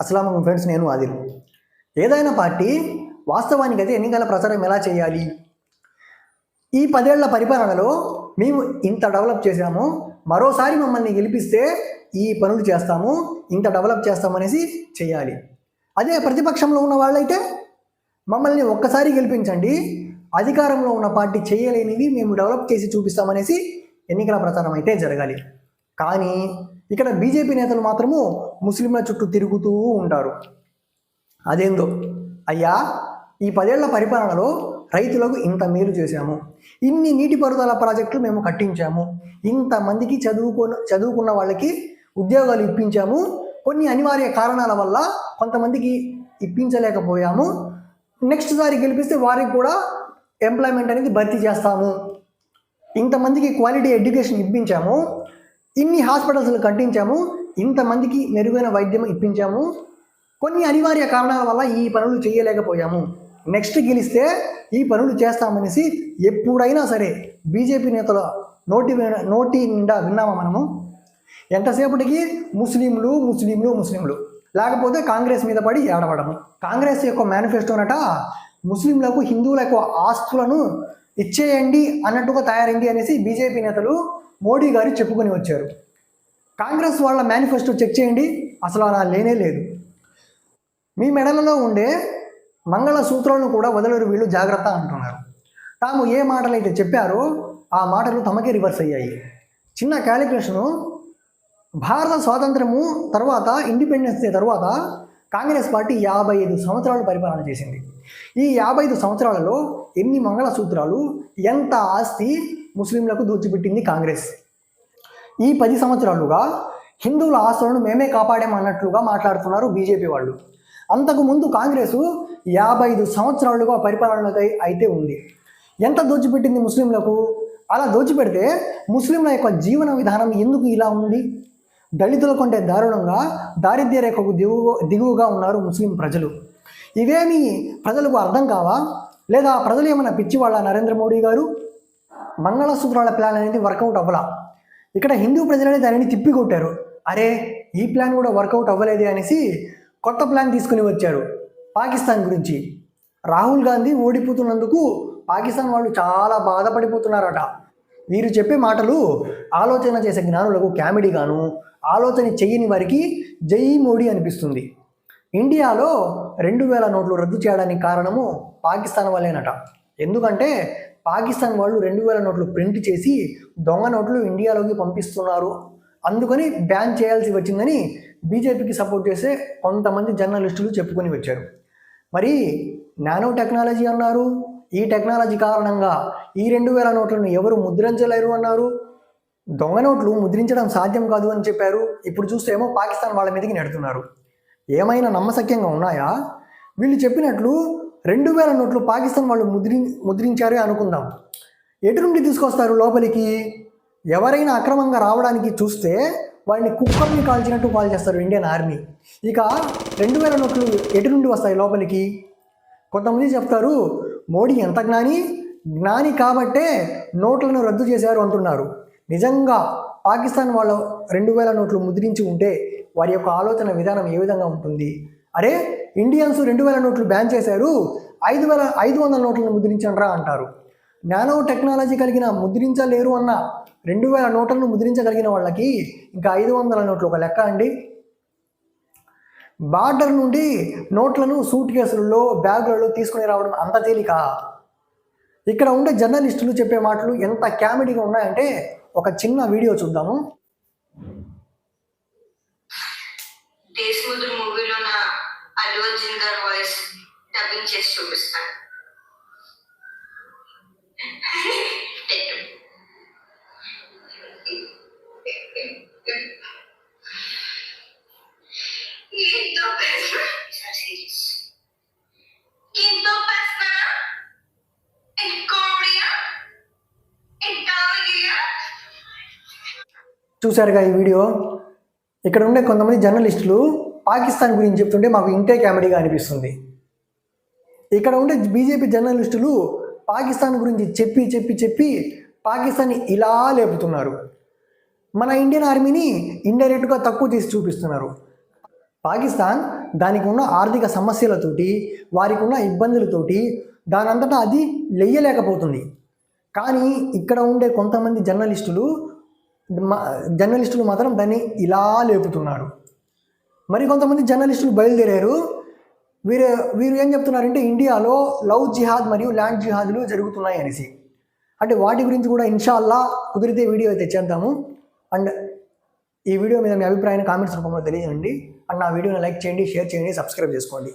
అస్సలం ఫ్రెండ్స్ నేను ఆదిల్. ఏదైనా పార్టీ వాస్తవానికి అయితే ఎన్నికల ప్రచారం ఎలా చేయాలి? ఈ పదేళ్ళ పరిపాలనలో మేము ఇంత డెవలప్ చేశాము మరోసారి మమ్మల్ని గెలిపిస్తే ఈ పనులు చేస్తాము ఇంత డెవలప్ చేస్తామనేసి చేయాలి. అదే ప్రతిపక్షంలో ఉన్న వాళ్ళైతే మమ్మల్ని ఒక్కసారి గెలిపించండి అధికారంలో ఉన్న పార్టీ చేయలేనివి మేము డెవలప్ చేసి చూపిస్తామనేసి ఎన్నికల ప్రచారం అయితే జరగాలి. కానీ ఇక్కడ బీజేపీ నేతలు మాత్రము ముస్లింల చుట్టూ తిరుగుతూ ఉంటారు. అదేందో? అయ్యా ఈ పదేళ్ళ పరిపాలనలో రైతులకు ఇంత మేలు చేశాము. ఇన్ని నీటిపారుదల ప్రాజెక్టులు మేము కట్టించాము. ఇంతమందికి చదువుకున్న చదువుకున్న వాళ్ళకి ఉద్యోగాలు ఇప్పించాము. కొన్ని అనివార్య కారణాల వల్ల కొంతమందికి ఇప్పించలేకపోయాము. నెక్స్ట్ సారి గెలిపిస్తే వారికి కూడా ఎంప్లాయ్మెంట్ అనేది భర్తీ చేస్తాము. ఇంతమందికి క్వాలిటీ ఎడ్యుకేషన్ ఇప్పించాము. ఇన్ని హాస్పిటల్స్ కట్టించాము ఇంతమందికి మెరుగైన వైద్యం ఇప్పించాము. కొన్ని అనివార్య కారణాల వల్ల ఈ పనులు చేయలేకపోయాము. నెక్స్ట్ గెలిస్తే ఈ పనులు చేస్తామనేసి ఎప్పుడైనా సరే బీజేపీ నేతల నోటి నోటి నిండా విన్నామా మనము? ఎంతసేపటికి? ముస్లింలు ముస్లింలు ముస్లింలు. లేకపోతే కాంగ్రెస్ మీద పడి ఏడవడము. కాంగ్రెస్ యొక్క మేనిఫెస్టోనట ముస్లింలకు హిందువులకు ఆస్తులను ఇచ్చేయండి అన్నట్టుగా తయారైంది అనేసి బీజేపీ నేతలు మోడీ గారు చెప్పుకొని వచ్చారు. కాంగ్రెస్ వాళ్ళ మేనిఫెస్టో చెక్ చేయండి. అసలు అలా లేనే లేదు. మీ మెడలలో ఉండే మంగళ సూత్రాలను కూడా వదలరు వీళ్ళు జాగ్రత్త అంటున్నారు. తాము ఏ మాటలు అయితే చెప్పారో ఆ మాటలు తమకే రివర్స్ అయ్యాయి. చిన్న క్యాలిక్యులేషను భారత స్వాతంత్రము తర్వాత ఇండిపెండెన్స్ డే తర్వాత కాంగ్రెస్ పార్టీ యాభై ఐదు సంవత్సరాలు పరిపాలన చేసింది. ఈ యాభై ఐదు సంవత్సరాలలో ఎన్ని మంగళసూత్రాలు ఎంత ఆస్తి ముస్లింలకు దోచిపెట్టింది కాంగ్రెస్. ఈ పది సంవత్సరాలుగా హిందువుల ఆస్తులను మేమే కాపాడామన్నట్లుగా మాట్లాడుతున్నారు బీజేపీ వాళ్ళు. అంతకుముందు కాంగ్రెస్ యాభై ఐదు సంవత్సరాలుగా పరిపాలనలకై అయితే ఉంది. ఎంత దోచిపెట్టింది ముస్లింలకు? అలా దోచిపెడితే ముస్లింల యొక్క జీవన విధానం ఎందుకు ఇలా ఉంది? దళితుల కంటే దారుణంగా దారిద్ర్య రేఖకు దిగువ దిగువగా ఉన్నారు ముస్లిం ప్రజలు. ఇవేమి ప్రజలకు అర్థం కావా? లేదా ప్రజలు ఏమైనా పిచ్చివాళ్ళ నరేంద్ర మోడీ గారు? మంగళసూత్రాల ప్లాన్ అనేది వర్కౌట్ అవ్వలా. ఇక్కడ హిందూ ప్రజలనే దానిని తిప్పికొట్టారు. అరే ఈ ప్లాన్ కూడా వర్కౌట్ అవ్వలేదే అనేసి కొత్త ప్లాన్ తీసుకుని వచ్చారు పాకిస్తాన్ గురించి. రాహుల్ గాంధీ ఓడిపోతున్నందుకు పాకిస్తాన్ వాళ్ళు చాలా బాధపడిపోతున్నారట. వీరు చెప్పే మాటలు ఆలోచన చేసే జ్ఞానులకు కామెడీగాను ఆలోచన చేయని వారికి జై మోడీ అనిపిస్తుంది. ఇండియాలో రెండు వేల నోట్లు రద్దు చేయడానికి కారణము పాకిస్తాన్ వాళ్ళేనట ఎందుకంటే పాకిస్తాన్ వాళ్ళు రెండు వేల నోట్లు ప్రింట్ చేసి దొంగ నోట్లు ఇండియాలోకి పంపిస్తున్నారు. అందుకని బ్యాన్ చేయాల్సి వచ్చిందని బీజేపీకి సపోర్ట్ చేసే కొంతమంది జర్నలిస్టులు చెప్పుకొని వచ్చారు. మరి నానో టెక్నాలజీ అన్నారు. ఈ టెక్నాలజీ కారణంగా ఈ రెండు వేల నోట్లను ఎవరు ముద్రించలేరు అన్నారు. దొంగ నోట్లు ముద్రించడం సాధ్యం కాదు అని చెప్పారు. ఇప్పుడు చూస్తే ఏమో పాకిస్తాన్ వాళ్ళ మీదకి నెడుతున్నారు. ఏమైనా నమ్మశక్యంగా ఉన్నాయా? వీళ్ళు చెప్పినట్లు రెండు వేల నోట్లు పాకిస్తాన్ వాళ్ళు ముద్రి ముద్రించారే అనుకుందాం. ఎటు నుండి తీసుకొస్తారు లోపలికి? ఎవరైనా అక్రమంగా రావడానికి చూస్తే వాడిని కుక్కల్ని కాల్చినట్టు కాల్ చేస్తారు ఇండియన్ ఆర్మీ. ఇక రెండు వేల నోట్లు ఎటు నుండి వస్తాయి లోపలికి? కొంతమంది చెప్తారు మోడీ ఎంత జ్ఞాని? జ్ఞాని కాబట్టే నోట్లను రద్దు చేశారు అంటున్నారు. నిజంగా పాకిస్తాన్ వాళ్ళ రెండు వేల నోట్లు ముద్రించి ఉంటే వారి యొక్క ఆలోచన విధానం ఏ విధంగా ఉంటుంది? అరే ఇండియన్స్ రెండు వేల నోట్లు బ్యాన్ చేశారు ఐదు వేల ఐదు వందల నోట్లను ముద్రించండ్రా అంటారు. నానో టెక్నాలజీ కలిగిన ముద్రించలేరు అన్న రెండు వేల నోట్లను ముద్రించగలిగిన వాళ్ళకి ఇంకా ఐదు వందల నోట్లు ఒక లెక్క అండి. బార్డర్ నుండి నోట్లను సూట్ కేసులలో బ్యాగులలో తీసుకుని రావడం అంత తేలిక? ఇక్కడ ఉండే జర్నలిస్టులు చెప్పే మాటలు ఎంత కామెడీగా ఉన్నాయంటే ఒక చిన్న వీడియో చూద్దాము. అర్జున్ గారి వాయిస్ డబ్బింగ్ చేసి చూపిస్తాను పెట్టు. Quinto Quinto. En Korea. En Calgary. చూశారుగా ఈ వీడియో ఇక్కడ ఉండే కొంతమంది జర్నలిస్టులు పాకిస్తాన్ గురించి చెప్తుంటే మాకు ఇంటే కామెడీగా అనిపిస్తుంది. ఇక్కడ ఉండే బీజేపీ జర్నలిస్టులు పాకిస్తాన్ గురించి చెప్పి చెప్పి చెప్పి పాకిస్తాన్ని ఇలా లేపుతున్నారు. మన ఇండియన్ ఆర్మీని ఇండైరెక్ట్గా తక్కువ చేసి చూపిస్తున్నారు. పాకిస్తాన్ దానికి ఉన్న ఆర్థిక సమస్యలతోటి వారికి ఉన్న ఇబ్బందులతోటి దానంతటా అది లెయ్యలేకపోతుంది. కానీ ఇక్కడ ఉండే కొంతమంది జర్నలిస్టులు జర్నలిస్టులు మాత్రం దాన్ని ఇలా లేపుతున్నారు. మరి కొంతమంది జర్నలిస్టులు బయలుదేరారు. వీరు వీరు ఏం చెప్తున్నారంటే ఇండియాలో లవ్ జిహాద్ మరియు ల్యాండ్ జిహాద్లు జరుగుతున్నాయి అనేసి. అంటే వాటి గురించి కూడా ఇన్షాల్లా కుదిరితే వీడియో అయితే చేద్దాము. అండ్ ఈ వీడియో మీద మీ అభిప్రాయాన్ని కామెంట్స్ రూపంలో తెలియజేయండి. అండ్ నా వీడియోని లైక్ చేయండి షేర్ చేయండి సబ్స్క్రైబ్ చేసుకోండి.